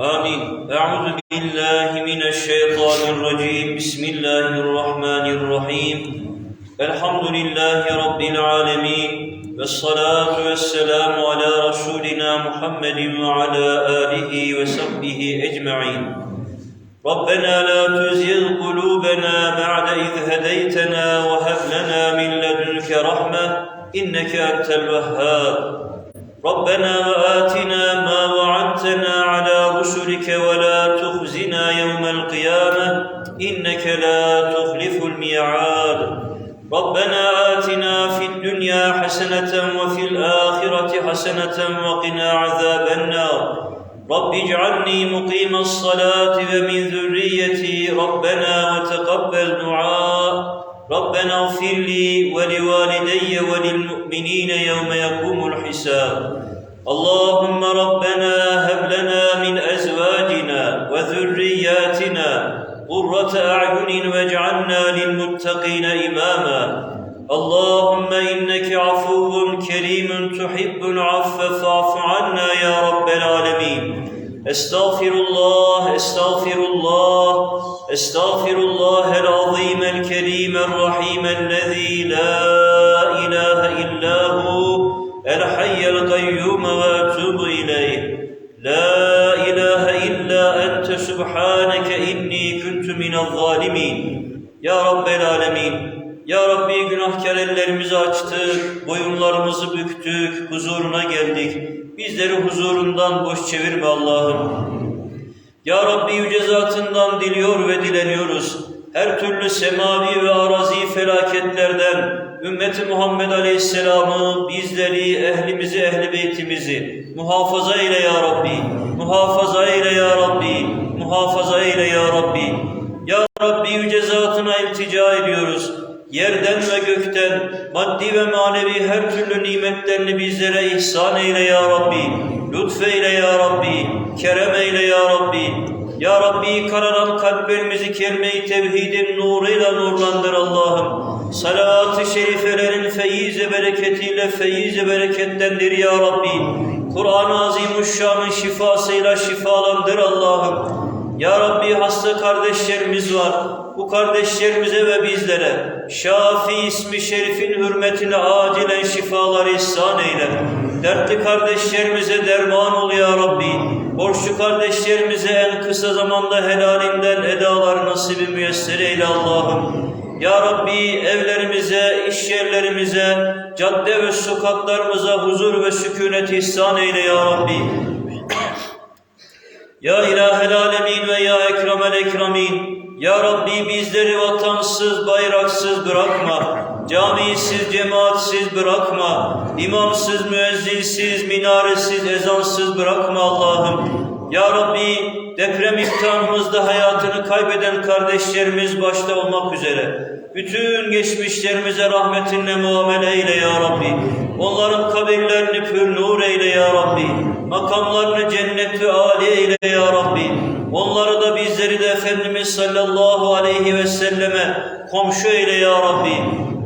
آمين. أعوذ بالله من الشيطان الرجيم. بسم الله الرحمن الرحيم. الحمد لله رب العالمين. والصلاة والسلام على رسولنا محمد وعلى آله وصحبه أجمعين. ربنا لا تزغ قلوبنا بعد إذ هديتنا وهب لنا من لدنك رحمة إنك أنت الوهاب. ربنا وآتنا ما وعدتنا على رسلك ولا تخزنا يوم القيامة إنك لا تخلف الميعاد. ربنا آتنا في الدنيا حسنة وفي الآخرة حسنة وقنا عذاب النار. رب اجعلني مقيم الصلاة ومن ذريتي ربنا وتقبل دعاء. ربنا اغفر لي ولوالدي وللمؤمنين يوم يقوم الحساب. اللهم ربنا هب لنا من أزواجنا وذرياتنا قرة أعين واجعلنا للمتقين إماما. اللهم إنك عفو كريم تحب العفو فاعف عنا يا رب العالمين. أستغفر الله أستغفر الله أستغفر الله العظيم الكريم الرحيم الذي لا الحي القيوم وأتوب إليه لا إله إلا أنت سبحانك إني كنت من الظالمين يا رب العالمين Ya Rabbi günahkar ellerimizi açtık, boyunlarımızı büktük, huzuruna geldik. Bizleri huzurundan boş çevirme Allah'ım. Ya Rabbi yüce zatından diliyor ve dileniyoruz. Her türlü semavi ve arazi felaketlerden ümmeti Muhammed Aleyhisselam'ı, bizleri, ehlimizi, ehli beytimizi muhafaza eyle ya Rabbi. Muhafaza eyle ya Rabbi. Muhafaza eyle ya Rabbi. Ya Rabbi yüce zatına iltica ediyoruz. Yerden ve gökten maddi ve manevi her türlü nimetlerini bizlere ihsan eyle ya Rabbi. Lütfeyle ya Rabbi. Kerem eyle ya Rabbi. Ya Rabbi kararan kalplerimizi kelime-i tevhidin nuruyla nurlandır Allah'ım. Salat-ı şerifelerin feyiz bereketiyle feyiz bereketlendir ya Rabbi. Kur'an-ı Azimuşşan'ın şifasıyla şifalandır Allah'ım. Ya Rabbi hasta kardeşlerimiz var. Bu kardeşlerimize ve bizlere Şafi ismi şerifin hürmetine acilen şifalar ihsan eyle. Dertli kardeşlerimize derman ol ya Rabbi. Borçlu kardeşlerimize kısa zamanda helalinden edalar nasibi müyesser eyle Allah'ım. Ya Rabbi evlerimize, iş yerlerimize, cadde ve sokaklarımıza huzur ve sükunet ihsan eyle ya Rabbi. Ya ilahel alemin ve ya ekremel ekremin. Ya Rabbi bizleri vatansız, bayraksız bırakma. Camisiz, cemaatsiz bırakma. İmamsız, müezzinsiz, minaresiz, ezansız bırakma Allah'ım. Ya Rabbi deprem imtihanımızda hayatını kaybeden kardeşlerimiz başta olmak üzere bütün geçmişlerimize rahmetinle muamele eyle ya Rabbi. Onların kabirlerini pür nur eyle ya Rabbi. Makamlarını cennet ve âli eyle ya Rabbi. Onları da bizleri de Efendimiz sallallahu aleyhi ve selleme komşu eyle ya Rabbi.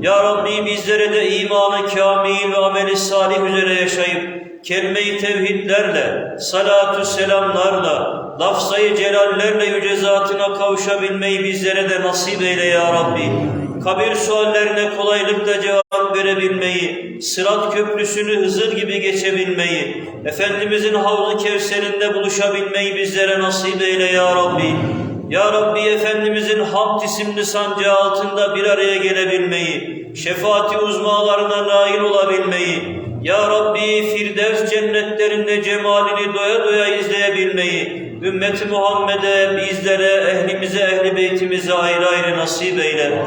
Ya Rabbi bizlere de imanı kamil ve ameli salih üzere yaşayıp kelime-i tevhidlerle, salatu selamlarla, lafzayı celallerle yüce zatına kavuşabilmeyi bizlere de nasip eyle ya Rabbi. Kabir suallerine kolaylıkla cevap verebilmeyi, sırat köprüsünü Hızır gibi geçebilmeyi, Efendimizin havlu kevserinde buluşabilmeyi bizlere nasip eyle ya Rabbi. Ya Rabbi Efendimizin hamd isimli sancağı altında bir araya gelebilmeyi, şefaati uzmalarına nail olabilmeyi, Ya Rabbi Firdevs cennetlerinde cemalini doya doya izleyebilmeyi, ümmeti Muhammed'e, bizlere, ehlimize, ehli beytimize ayrı ayrı nasip eyle.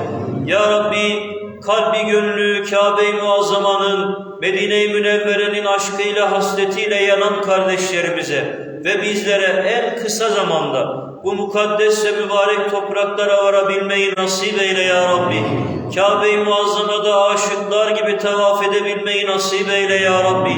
Ya Rabbi kalbi gönlü Kabe-i Muazzama'nın, Medine-i Münevvere'nin aşkıyla, hasretiyle yanan kardeşlerimize ve bizlere en kısa zamanda bu mukaddes ve mübarek topraklara varabilmeyi nasip eyle ya Rabbi. Kabe-i Muazzama'da aşıklar gibi tavaf edebilmeyi nasip eyle ya Rabbi.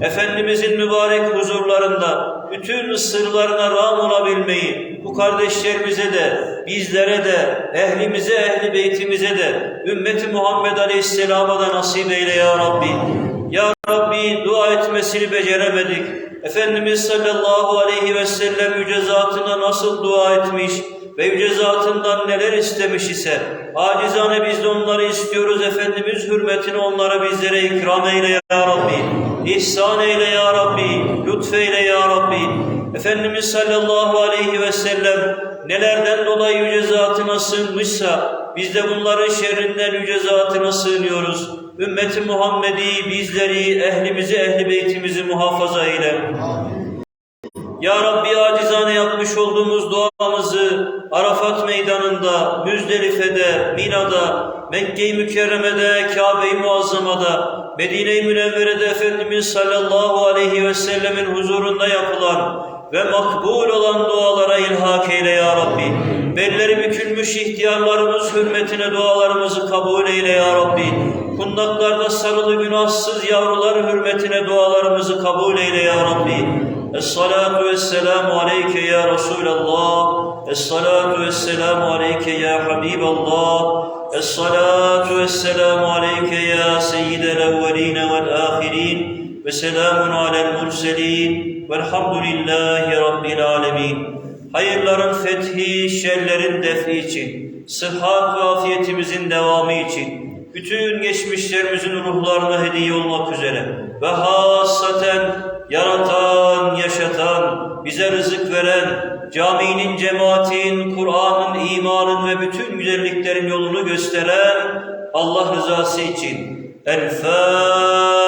Efendimizin mübarek huzurlarında bütün sırlarına ram olabilmeyi bu kardeşlerimize de, bizlere de, ehlimize, ehli beytimize de, ümmeti Muhammed Aleyhisselam'a da nasip eyle ya Rabbi. Ya Rabbi dua etmesini beceremedik. Efendimiz sallallahu aleyhi ve sellem yüce zatına nasıl dua etmiş ve yüce zatından neler istemiş ise acizane biz de onları istiyoruz. Efendimiz hürmetine onları bizlere ikram eyle ya Rabbi. İhsan eyle ya Rabbi. Lütfeyle ya Rabbi. Efendimiz sallallahu aleyhi ve sellem nelerden dolayı yüce zatına sığınmışsa biz de bunların şerrinden yüce zatına sığınıyoruz. Ümmeti Muhammed'i, bizleri, ehlimizi, ehli beytimizi muhafaza eyle. Ya Rabbi acizane yapmış olduğumuz duamızı Arafat meydanında, Müzdelife'de, Mina'da, Mekke-i Mükerreme'de, Kabe-i Muazzama'da, Medine-i Münevvere'de Efendimiz sallallahu aleyhi ve sellemin huzurunda yapılan ve makbul olan dualara ilhak eyle ya Rabbi. Belleri bükülmüş ihtiyarlarımız hürmetine dualarımızı kabul eyle ya Rabbi. Kundaklarda sarılı günahsız yavrular hürmetine dualarımızı kabul eyle ya Rabbi. Es-salatu vesselamu aleyke ya Resulallah. Es-salatu vesselamu aleyke ya Habiballah. Es-salatu vesselamu aleyke ya seyyidel evveline vel ahirin. Ve selamun alel murselin. Velhamdülillahi Rabbil alemin. Hayırların fethi, şerlerin defi için, sıhhat ve afiyetimizin devamı için, bütün geçmişlerimizin ruhlarına hediye olmak üzere ve hassaten yaratan, yaşatan, bize rızık veren, caminin, cemaatin, Kur'an'ın, imanın ve bütün güzelliklerin yolunu gösteren Allah rızası için. El Fatiha.